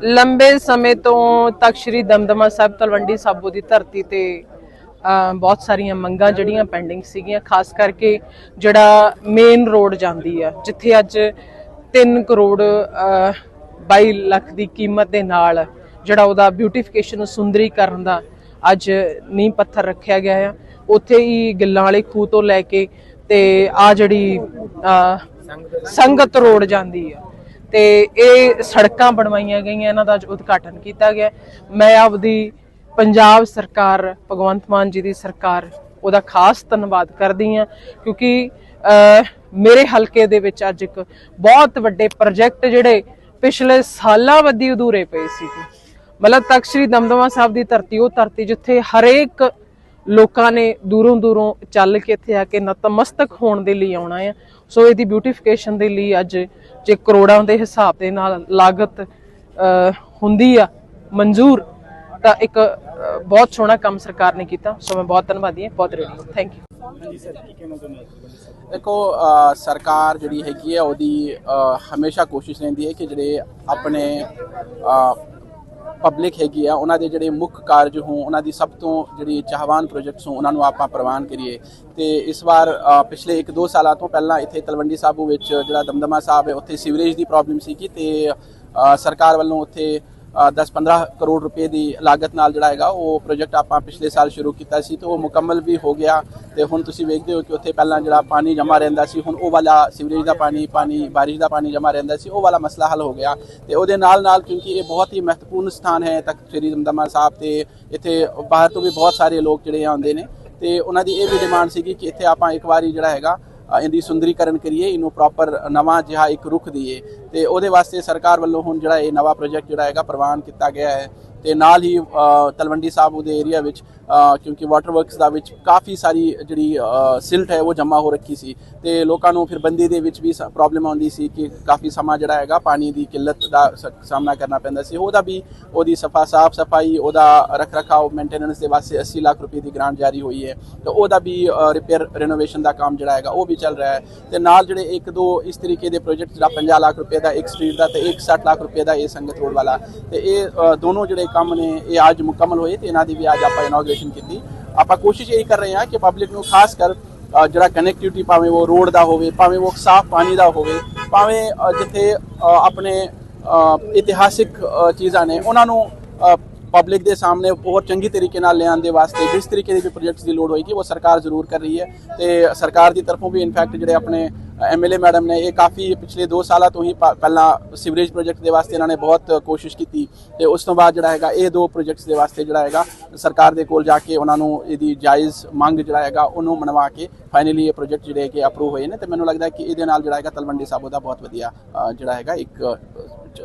ਲੰਬੇ ਸਮੇਂ ਤੋਂ ਤੱਕ ਸ੍ਰੀ ਦਮਦਮਾ ਸਾਹਿਬ ਤਲਵੰਡੀ ਸਾਬੋ ਦੀ ਧਰਤੀ ਤੇ ਬਹੁਤ ਸਾਰੀਆਂ ਮੰਗਾਂ ਜਿਹੜੀਆਂ ਪੈਂਡਿੰਗ ਸੀਗੀਆਂ ਖਾਸ ਕਰਕੇ ਜਿਹੜਾ ਮੇਨ ਰੋਡ ਜਾਂਦੀ ਆ ਜਿੱਥੇ ਅੱਜ 3 ਕਰੋੜ ਅ, 22 ਲੱਖ ਦੀ ਕੀਮਤ ਦੇ ਨਾਲ ਜਿਹੜਾ ਉਹਦਾ ਬਿਊਟੀਫਿਕੇਸ਼ਨ ਸੁੰਦਰੀਕਰਨ ਦਾ ਅੱਜ ਨੀਂਹ ਪੱਥਰ ਰੱਖਿਆ ਗਿਆ ਆ। ਉੱਥੇ ਹੀ ਗਿੱਲਾਂ ਵਾਲੇ ਖੂਹ ਤੋਂ ਲੈ ਕੇ ਤੇ ਆ ਜਿਹੜੀ ਅ, ਸੰਗਤ ਰੋਡ ਜਾਂਦੀ ਆ। ਤੇ ਇਹ ਸੜਕਾਂ ਬਣਵਾਈਆਂ ਗਈਆਂ, ਇਹਨਾਂ ਦਾ ਅੱਜ ਉਦਘਾਟਨ ਕੀਤਾ ਗਿਆ। ਮੈਂ ਆਪਦੀ ਪੰਜਾਬ ਸਰਕਾਰ, ਭਗਵੰਤ ਮਾਨ ਜੀ ਦੀ ਸਰਕਾਰ, ਉਹਦਾ ਖਾਸ ਧੰਨਵਾਦ ਕਰਦੀ ਆ ਕਿਉਂਕਿ ਮੇਰੇ ਹਲਕੇ ਦੇ ਵਿੱਚ ਅੱਜ ਇੱਕ ਬਹੁਤ ਵੱਡੇ ਪ੍ਰੋਜੈਕਟ ਜਿਹੜੇ ਪਿਛਲੇ ਸਾਲਾਂ ਵੱਧੀ ਅਧੂਰੇ ਪਏ ਸੀਗੇ। ਮਤਲਬ ਤਖਤ ਸ੍ਰੀ ਦਮਦਮਾ ਸਾਹਿਬ ਦੀ ਧਰਤੀ, ਉਹ ਧਰਤੀ ਜਿੱਥੇ ਹਰੇਕ ਲੋਕਾਂ ਨੇ ਦੂਰੋਂ ਦੂਰੋਂ ਚੱਲ ਕੇ ਇੱਥੇ ਆ ਕੇ ਨਤਮਸਤਕ ਹੋਣ ਦੇ ਲਈ ਆਉਣਾ ਹੈ ਸੋ ਇਹਦੀ ਬਿਊਟੀਫਿਕੇਸ਼ਨ ਦੇ ਲਈ ਅੱਜ ਜੇ ਕਰੋੜਾਂ ਦੇ ਹਿਸਾਬ ਦੇ ਨਾਲ ਲਾਗਤ ਹੁੰਦੀ ਆ, ਮਨਜ਼ੂਰ, ਤਾਂ ਇੱਕ ਬਹੁਤ ਸੋਹਣਾ ਕੰਮ ਸਰਕਾਰ ਨੇ ਕੀਤਾ। ਸੋ ਮੈਂ ਬਹੁਤ ਧੰਨਵਾਦੀ ਹਾਂ, ਬਹੁਤ ਰੇਡੀ ਥੈਂਕ ਯੂ ਦੇਖੋ ਸਰਕਾਰ ਜਿਹੜੀ ਹੈਗੀ ਹੈ ਉਹਦੀ ਹਮੇਸ਼ਾ ਕੋਸ਼ਿਸ਼ ਰਹਿੰਦੀ ਹੈ ਕਿ ਜਿਹੜੇ ਆਪਣੇ ਪਬਲਿਕ ਹੈਗੀ ਆ, ਉਹਨਾਂ ਦੇ ਜਿਹੜੇ ਮੁੱਖ ਕਾਰਜ ਹੋਣ, ਉਹਨਾਂ ਦੀ ਸਭ ਤੋਂ ਜਿਹੜੀ ਚਾਹਵਾਨ ਪ੍ਰੋਜੈਕਟਸ ਹੋਣ, ਉਹਨਾਂ ਨੂੰ ਆਪਾਂ ਪ੍ਰਵਾਨ ਕਰੀਏ। ਤੇ ਇਸ ਵਾਰ ਪਿਛਲੇ 1-2 ਸਾਲਾਂ ਤੋਂ ਪਹਿਲਾਂ ਇੱਥੇ ਤਲਵੰਡੀ ਸਾਬੂ ਵਿੱਚ ਜਿਹੜਾ ਦਮਦਮਾ ਸਾਹਿਬ ਹੈ, ਉੱਥੇ ਸੀਵਰੇਜ ਦੀ ਪ੍ਰੋਬਲਮ ਸੀ ਕਿ ਤੇ ਸਰਕਾਰ ਵੱਲੋਂ ਉੱਥੇ 10-15 ਕਰੋੜ ਰੁਪਏ ਦੀ ਲਾਗਤ ਨਾਲ ਜਿਹੜਾ ਹੈਗਾ ਉਹ ਪ੍ਰੋਜੈਕਟ ਆਪਾਂ ਪਿਛਲੇ ਸਾਲ ਸ਼ੁਰੂ ਕੀਤਾ ਸੀ ਤੇ ਉਹ ਮੁਕੰਮਲ ਵੀ ਹੋ ਗਿਆ ਤੇ ਹੁਣ ਤੁਸੀਂ ਵੇਖਦੇ ਹੋ ਕਿ ਉੱਥੇ ਪਹਿਲਾਂ ਜਿਹੜਾ ਪਾਣੀ ਜਮਾ ਰਹਿੰਦਾ ਸੀ, ਹੁਣ ਉਹ ਵਾਲਾ ਸੀਵਰੇਜ ਦਾ ਪਾਣੀ ਪਾਣੀ, ਬਾਰਿਸ਼ ਦਾ ਪਾਣੀ ਜਮਾ ਰਹਿੰਦਾ ਸੀ, ਉਹ ਵਾਲਾ ਮਸਲਾ ਹੱਲ ਹੋ ਗਿਆ। ਤੇ ਉਹਦੇ ਨਾਲ ਨਾਲ ਕਿਉਂਕਿ ਇਹ ਬਹੁਤ ਹੀ ਮਹੱਤਵਪੂਰਨ ਸਥਾਨ ਹੈ ਤਖਤ ਸ੍ਰੀ ਦਮਦਮਾ ਸਾਹਿਬ ਤੇ ਇੱਥੇ ਬਾਹਰ ਤੋਂ ਵੀ ਬਹੁਤ ਸਾਰੇ ਲੋਕ ਜਿਹੜੇ ਆਉਂਦੇ ਨੇ ਤੇ ਉਹਨਾਂ ਦੀ ਇਹ ਵੀ ਡਿਮਾਂਡ ਸੀਗੀ ਕਿ ਇੱਥੇ ਆਪਾਂ ਇੱਕ ਵਾਰੀ ਜਿਹੜਾ ਹੈਗਾ ਇਹਦੀ ਸੁੰਦਰੀਕਰਨ ਕਰੀਏ, ਇਹਨੂੰ ਪ੍ਰੋਪਰ ਨਵਾਂ ਜਿਹਾ ਇੱਕ ਰੁਖ ਦਈਏ ਤੇ ਉਹਦੇ ਵਾਸਤੇ ਸਰਕਾਰ ਵੱਲੋਂ ਹੁਣ ਜਿਹੜਾ ਇਹ ਨਵਾਂ ਪ੍ਰੋਜੈਕਟ ਜਿਹੜਾ ਹੈਗਾ ਪ੍ਰਵਾਨ ਕੀਤਾ ਗਿਆ ਹੈ। ਤੇ ਨਾਲ ਹੀ ਤਲਵੰਡੀ ਸਾਹਿਬ ਦੇ ਏਰੀਆ ਵਿੱਚ ਕਿਉਂਕਿ ਵਾਟਰ ਵਰਕਸ ਦਾ ਵਿੱਚ ਕਾਫੀ ਸਾਰੀ ਜਿਹੜੀ ਸਿਲਟ ਹੈ ਉਹ ਜਮ੍ਹਾਂ ਹੋ ਰੱਖੀ ਸੀ। ਤੇ ਲੋਕਾਂ ਨੂੰ ਫਿਰ ਬੰਦੀ ਦੇ ਵਿੱਚ ਵੀ ਪ੍ਰੋਬਲਮ ਆਉਂਦੀ ਸੀ ਕਿ ਕਾਫੀ ਸਮਾਂ ਜਿਹੜਾ ਹੈਗਾ ਪਾਣੀ ਦੀ ਕਿੱਲਤ ਦਾ ਸ- ਸਾਹਮਣਾ ਕਰਨਾ ਪੈਂਦਾ ਸੀ। ਉਹਦਾ ਵੀ ਉਹਦੀ ਸਫਾ, ਸਾਫ਼ ਸਫ਼ਾਈ, ਉਹਦਾ ਰੱਖ ਰਖਾਓ ਮੇਨਟੇਨੈਂਸ ਦੇ ਵਾਸਤੇ 80 ਲੱਖ ਰੁਪਏ ਦੀ ਗ੍ਰਾਂਟ ਜਾਰੀ ਹੋਈ ਹੈ। ਤੇ ਉਹਦਾ ਵੀ ਰਿਪੇਅਰ ਰੈਨੋਵੇਸ਼ਨ ਦਾ ਕੰਮ ਜਿਹੜਾ ਹੈਗਾ ਉਹ ਵੀ ਚੱਲ ਰਿਹਾ ਹੈ। ਤੇ ਨਾਲ ਜਿਹੜੇ ਇੱਕ ਦੋ ਇਸ ਤਰੀਕੇ ਦੇ ਪ੍ਰੋਜੈਕਟ ਜਿਹੜਾ 50 ਲੱਖ ਰੁਪਏ ਦਾ ਇੱਕ ਸਟਰੀਟ ਦਾ ਤੇ ਇੱਕ 60 ਲੱਖ ਰੁਪਏ ਦਾ ਇਹ ਸੰਗਤ ਰੋਡ ਵਾਲਾ। ਤੇ ਇਹ ਦੋਨੋਂ ਜਿਹੜੇ ਕੰਮ ਨੇ, ਇਹ ਅੱਜ ਮੁਕੰਮਲ ਹੋਏ ਤੇ ਇਹਨਾਂ ਦੀ ਵੀ ਅੱਜ ਆਪਾਂ ਇਨੋਗ੍ਰੇਸ਼ਨ ਕੀਤੀ। ਆਪਾਂ ਕੋਸ਼ਿਸ਼ ਇਹੀ ਕਰ ਰਹੇ ਹਾਂ ਕਿ ਪਬਲਿਕ ਨੂੰ ਖਾਸ ਕਰ ਜਿਹੜਾ ਕਨੈਕਟੀਵਿਟੀ ਭਾਵੇਂ ਉਹ ਰੋਡ ਦਾ ਹੋਵੇ, ਭਾਵੇਂ ਉਹ ਸਾਫ਼ ਪਾਣੀ ਦਾ ਹੋਵੇ, ਭਾਵੇਂ ਜਿੱਥੇ ਆਪਣੇ ਇਤਿਹਾਸਿਕ ਚੀਜ਼ਾਂ ਨੇ, ਉਹਨਾਂ ਨੂੰ ਪਬਲਿਕ ਦੇ ਸਾਹਮਣੇ ਹੋਰ ਚੰਗੀ ਤਰੀਕੇ ਨਾਲ ਲਿਆਉਣ ਦੇ ਵਾਸਤੇ, ਜਿਸ ਤਰੀਕੇ ਦੇ ਵੀ ਪ੍ਰੋਜੈਕਟਸ ਦੀ ਲੋੜ ਹੋਏਗੀ, ਉਹ ਸਰਕਾਰ ਜ਼ਰੂਰ ਕਰ ਰਹੀ ਹੈ ਤੇ ਸਰਕਾਰ ਦੀ ਤਰਫੋਂ ਵੀ ਇਨਫੈਕਟ ਜਿਹੜੇ ਆਪਣੇ ਐਮਐਲਏ ਮੈਡਮ ਨੇ ਇਹ ਕਾਫੀ ਪਿਛਲੇ 2 ਸਾਲਾਂ ਤੋਂ ਹੀ ਪਹਿਲਾਂ ਸੀਵਰੇਜ ਪ੍ਰੋਜੈਕਟ ਦੇ ਵਾਸਤੇ ਇਹਨਾਂ ਨੇ ਬਹੁਤ ਕੋਸ਼ਿਸ਼ ਕੀਤੀ ਤੇ ਉਸ ਤੋਂ ਬਾਅਦ ਜਿਹੜਾ ਹੈਗਾ ਇਹ ਦੋ ਪ੍ਰੋਜੈਕਟਸ ਦੇ ਵਾਸਤੇ ਜਿਹੜਾ ਹੈਗਾ ਸਰਕਾਰ ਦੇ ਕੋਲ ਜਾ ਕੇ ਉਹਨਾਂ ਨੂੰ ਇਹਦੀ ਜਾਇਜ਼ ਮੰਗ ਜਿਹੜਾ ਹੈਗਾ ਉਹਨੂੰ ਮਨਵਾ ਕੇ ਫਾਈਨਲੀ ਇਹ ਪ੍ਰੋਜੈਕਟ ਜਿਹੜੇ ਕਿ ਅਪਰੂਵ ਹੋਏ ਨੇ ਤੇ ਮੈਨੂੰ ਲੱਗਦਾ ਕਿ ਇਹਦੇ ਨਾਲ ਜਿਹੜਾ ਹੈਗਾ ਤਲਵੰਡੀ ਸਾਬੋ ਦਾ ਬਹੁਤ ਵਧੀਆ ਅ, ਜਿਹੜਾ ਹੈਗਾ ਇੱਕ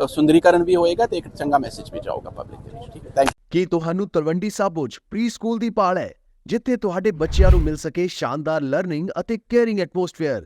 ਸੁੰਦਰੀਕਰਨ ਵੀ ਹੋਏਗਾ ਤੇ ਇੱਕ ਚੰਗਾ ਮੈਸੇਜ ਵੀ ਜਾਊਗਾ ਪਬਲਿਕ ਦੇ ਵਿੱਚ। ਠੀਕ ਹੈ ਥੈਂਕ ਕੀ ਤੁਹਾਨੂੰ ਤਲਵੰਡੀ ਸਾਬੋ 'ਚ ਪ੍ਰੀ ਸਕੂਲ ਦੀ ਪਾਲ ਹੈ ਜਿੱਥੇ ਤੁਹਾਡੇ ਬੱਚਿਆਂ ਨੂੰ ਮਿਲ ਸਕੇ ਸ਼ਾਨਦਾਰ ਲਰਨਿੰਗ ਅਤੇ ਕੇਅਰਿੰਗ ਐਟਮੋਸਫੇਅਰ